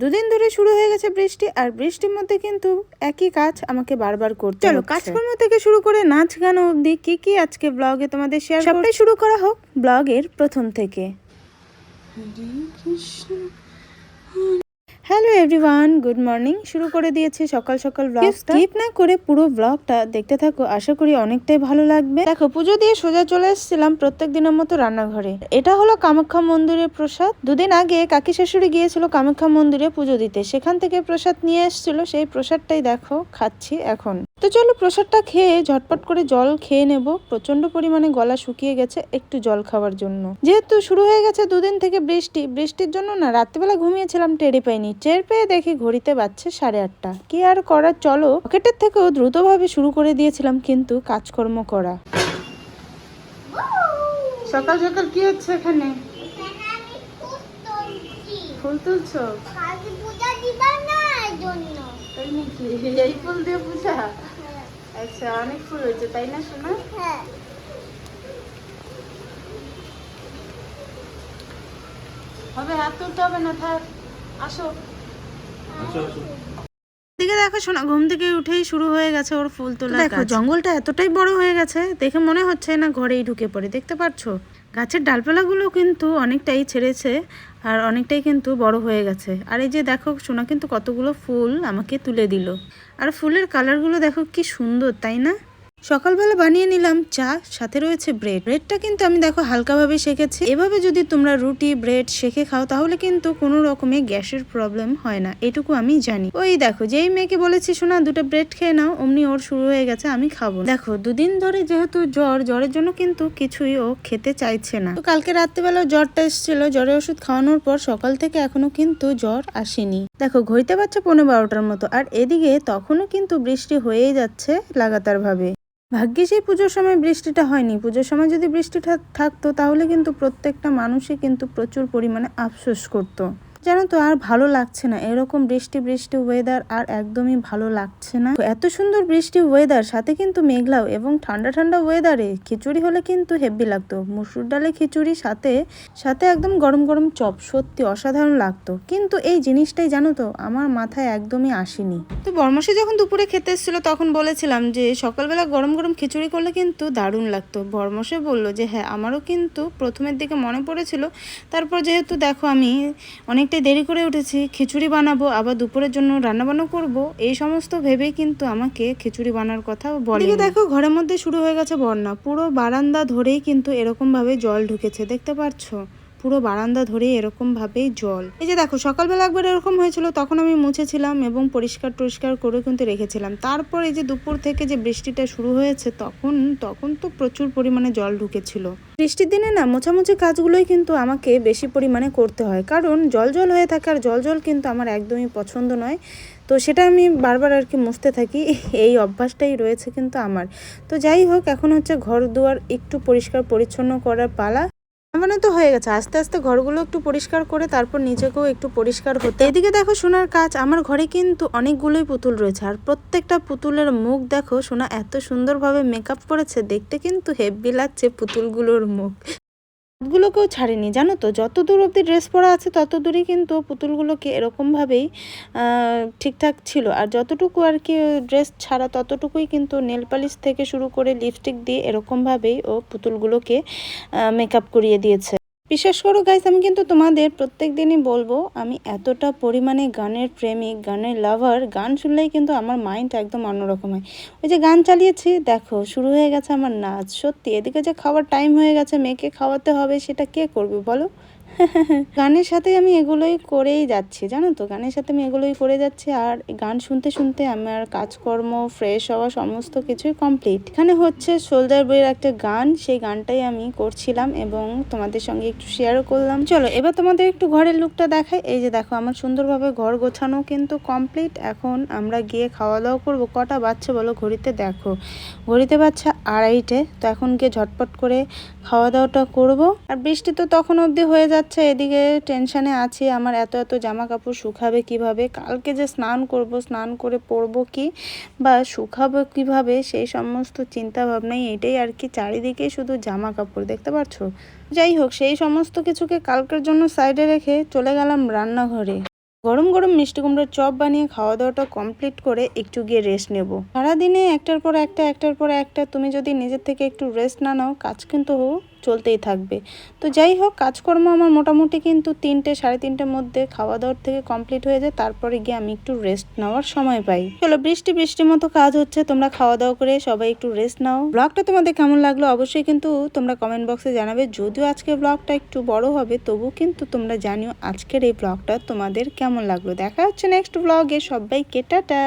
দুদিন ধরে শুরু হয়ে গেছে বৃষ্টি আর বৃষ্টির মধ্যে কিন্তু একই কাজ আমাকে বারবার করতে চলো কাজকর্ম থেকে শুরু করে নাচ গান অবধি কি কি আজকে ব্লগে তোমাদের শেয়ার সবটাই শুরু করা হোক ব্লগের প্রথম থেকে। হ্যালো এভরিওয়ান গুড মর্নিং শুরু করে দিয়েছি সকাল সকাল ব্লগটা স্কিপ না করে পুরো ব্লগটা দেখতে থাকো। আশা করি অনেকটাই ভালো লাগবে। দেখো পুজো দিয়ে সোজা চলে এসেছিলাম প্রত্যেক দিনের মতো রান্নাঘরে। এটা হলো কামাখ্যা মন্দিরের প্রসাদ। দুদিন আগে কাকি শাশুড়ি গিয়েছিল কামাখ্যা মন্দিরে পুজো দিতে। সেখান থেকে প্রসাদ নিয়ে এসেছিল। সেই প্রসাদটাই দেখো খাচ্ছি এখন। তো চলো প্রসাদটা খেয়ে ঝটপট করে জল খেয়ে নেব। প্রচণ্ড পরিমাণে গলা শুকিয়ে গেছে একটু জল খাওয়ার জন্য। যেহেতু শুরু হয়ে গেছে দুদিন থেকে বৃষ্টি বৃষ্টির জন্য না রাত্রিবেলা ঘুমিয়েছিলাম টেরি পাইনি। টের পেয়ে দেখি ঘড়িতে বাজছে সাড়ে আটটা। কি আর করার চলো পকেটের থেকেও দ্রুতভাবে শুরু করে দিয়েছিলাম কিন্তু কাজকর্ম করা। সকাল সকাল কি হচ্ছে এখানে? ফুল তুলছো কালী পূজা দিবা না এর জন্য তাই নাকি? এই ফুল দিয়ে পূজা? আচ্ছা অনেক ফুল হয়েছে তাই না শোনা হ্যাঁ। হবে হাত তুলতে হবে না থাক। আসো। দিকে দেখো শোনা ঘুম থেকে উঠেই শুরু হয়ে গেছে ওর ফুল তোলা দেখো জঙ্গলটা এতটাই বড় হয়ে গেছে দেখে মনে হচ্ছে না ঘরেই ঢুকে পড়ে দেখতে পাচ্ছ গাছের ডালপালাগুলো কিন্তু অনেকটাই ছেড়েছে আর অনেকটাই কিন্তু বড় হয়ে গেছে। আর এই যে দেখো সোনা কিন্তু কতগুলো ফুল আমাকে তুলে দিল। আর ফুলের কালারগুলো দেখো কি সুন্দর তাই না? সকালবেলা বানিয়ে নিলাম চা, সাথে রয়েছে ব্রেড। ব্রেডটা কিন্তু আমি দেখো হালকাভাবে শেখেছি এভাবে যদি তোমরা রুটি, ব্রেড শেখে খাও, তাহলে কিন্তু কোনো রকমের গ্যাসের প্রবলেম হয় না। এটুকু আমি জানি। ওই দেখো, যেই মেয়েকে বলেছি, শোনা, দুটো ব্রেড খেয়ে নাও, অমনি ওর শুরু হয়ে গেছে, আমি খাব দেখো, দুদিন ধরে যেহেতু জ্বর, জ্বরের জন্য কিন্তু কিছুই ও খেতে চাইছে না। তো কালকে রাত্রেবেলা জ্বরটা এসেছিল। জ্বরের ওষুধ খাওয়ানোর পর সকাল থেকে এখনও কিন্তু জ্বর আসেনি। দেখো, ঘড়িতে পাচ্ছে পনেরো বারোটার মতো। আর এদিকে তখনও কিন্তু বৃষ্টি হয়েই যাচ্ছে লাগাতার ভাবে সেই পুজোর সময় বৃষ্টিটা হয়নি। পুজোর সময় যদি বৃষ্টিটা থাকতো, তাহলে কিন্তু প্রত্যেকটা মানুষই কিন্তু প্রচুর পরিমাণে আফসোস করতো। জানো তো, আর ভালো লাগছে না। এরকম বৃষ্টি বৃষ্টি ওয়েদার আর একদমই ভালো লাগছে না। এত সুন্দর বৃষ্টি ওয়েদার সাথে কিন্তু মেঘলাও এবং ঠান্ডা ঠান্ডা ওয়েদারে খিচুড়ি হলে কিন্তু হেভি লাগতো। মুসুর ডালে খিচুড়ি, সাথে সাথে একদম গরম গরম চপ, সত্যি অসাধারণ লাগতো। কিন্তু এই জিনিসটাই জানো তো, আমার মাথায় একদমই আসেনি। তো বর্মশে যখন দুপুরে খেতে এসেছিল, তখন বলেছিলাম যে, সকালবেলা গরম গরম খিচুড়ি করলে কিন্তু দারুণ লাগতো। বর্মশে বলল যে হ্যাঁ আমারও কিন্তু প্রথমের দিকে মনে পড়েছিল। তারপর যেহেতু দেখো আমি অনেকটাই দেরি করে উঠেছি, খিচুড়ি বানাবো, আবার দুপুরের জন্য রান্নাবান্না করব, এই সমস্ত ভেবেই কিন্তু আমাকে খিচুড়ি বানার কথা বলে দেখো, ঘরের মধ্যে শুরু হয়ে গেছে বন্যা, পুরো বারান্দা ধরেই কিন্তু এরকমভাবে জল ঢুকেছে, দেখতে পাচ্ছো? পুরো বারান্দা ধরেই এরকম ভাবেই জল। এই যে দেখো, সকালবেলা একবার এরকম হয়েছিল, তখন আমি মুছেছিলাম এবং পরিষ্কার টরিষ্কার করে কিন্তু রেখেছিলাম। তারপর এই যে দুপুর থেকে যে বৃষ্টিটা শুরু হয়েছে, তখন তখন তো প্রচুর পরিমাণে জল ঢুকেছিল। বৃষ্টির দিনে না, মোছামুছি কাজগুলোই কিন্তু আমাকে বেশি পরিমাণে করতে হয়। কারণ জল জল হয়ে থাকে, আর জল জল কিন্তু আমার একদমই পছন্দ নয়। তো সেটা আমি বারবার আর কি মুছতে থাকি, এই অভ্যাসটাই রয়েছে কিন্তু আমার। তো যাই হোক, এখন হচ্ছে ঘর দুয়ার একটু পরিষ্কার পরিচ্ছন্ন করার পালা। মানে তো হয়ে গেছে। আস্তে আস্তে ঘরগুলো একটু পরিষ্কার করে তারপর নিজেকেও একটু পরিষ্কার হতে। এদিকে দেখো সোনার কাজ, আমার ঘরে কিন্তু অনেকগুলোই পুতুল রয়েছে। আর প্রত্যেকটা পুতুলের মুখ দেখো, সোনা এত সুন্দরভাবে মেকআপ করেছে, দেখতে কিন্তু হেভি লাগছে পুতুলগুলোর মুখ। গুলোকেও ছাড়েনি, জানো তো? যত দূর অব্দি ড্রেস পরা আছে, তত দূরই কিন্তু পুতুলগুলোকে এরকমভাবেই ঠিকঠাক ছিল। আর যতটুকু আর কি ড্রেস ছাড়া, ততটুকুই কিন্তু নেল পালিশ থেকে শুরু করে লিপস্টিক দিয়ে এরকমভাবেই ও পুতুলগুলোকে মেকআপ করিয়ে দিয়েছে। বিশ্বাস করো গাইস আমি কিন্তু তোমাদের প্রত্যেক দিনই বলব, আমি এতটা পরিমাণে গানের প্রেমিক, গানের লাভার গান শুনলেই কিন্তু আমার মাইন্ড একদম অন্যরকম হয়। ওই যে গান চালিয়েছি, দেখো, শুরু হয়ে গেছে আমার নাচ, সত্যি, এদিকে যে খাওয়ার টাইম হয়ে গেছে, মেয়েকে খাওয়াতে হবে, সেটা কে করবে বলো? গানের সাথে আমি এগুলোই করেই যাচ্ছি, জানো তো? গানের সাথে আমি এগুলোই করে যাচ্ছি আর গান শুনতে শুনতে আমার কাজকর্ম ফ্রেশ হওয়া সমস্ত কিছুই কমপ্লিট এখানে হচ্ছে সোলজার বইয়ের একটা গান, সেই গানটাই আমি করছিলাম এবং তোমাদের সঙ্গে একটু শেয়ারও করলাম। চলো, এবার তোমাদের একটু ঘরের লুকটা দেখাই। এই যে দেখো, আমার সুন্দরভাবে ঘর গোছানো কিন্তু কমপ্লিট এখন আমরা গিয়ে খাওয়া দাওয়া করব। কটা বাচ্চা বলো? ঘড়িতে দেখো। ঘড়িতে বাচ্চা আড়াইটে। তো এখন গিয়ে ঝটপট করে খাওয়া দাওয়াটা করব। আর বৃষ্টি তো তখন অবধি হয়ে যাচ্ছে। এদিকে টেনশানে আছি, আমার এত এত জামা কাপড় শুকাবে কীভাবে? কালকে যে স্নান করব, স্নান করে পরবো কি বা শুকাবো কীভাবে? সেই সমস্ত চিন্তা ভাবনাই এটাই আর কি, চারিদিকে শুধু জামা কাপড় দেখতে পাচ্ছো? যাই হোক, সেই সমস্ত কিছুকে কালকের জন্য সাইডে রেখে চলে গেলাম রান্নাঘরে। গরম গরম মিষ্টি কুমড়োর চপ বানিয়ে খাওয়া দাওয়াটা কমপ্লিট করে একটু গিয়ে রেস্ট নেব। সারাদিনে একটার পর একটা, একটার পর একটা, তুমি যদি নিজের থেকে একটু রেস্ট না নাও, কাজ কিন্তু চলতেই থাকবে। তো যাই হোক, কাজকর্ম আমার মোটামুটি কিন্তু তিনটে, সাড়ে তিনটের মধ্যে খাওয়া দাওয়ার থেকে কমপ্লিট হয়ে যায়। তারপরে গিয়ে আমি একটু রেস্ট নেওয়ার সময় পাই। চলো, বৃষ্টি, বৃষ্টির মতো কাজ হচ্ছে। তোমরা খাওয়া দাওয়া করে সবাই একটু রেস্ট নাও। ব্লগটা তোমাদের কেমন লাগল? অবশ্যই কিন্তু তোমরা কমেন্ট বক্সে জানাবে। যদিও আজকে ব্লগটা একটু বড় হবে, তবু কিন্তু তোমরা জানিও আজকের এই ব্লগটা তোমাদের কেমন লাগল। দেখা হচ্ছে নেক্সট ব্লগে সবাইকে, টাটা!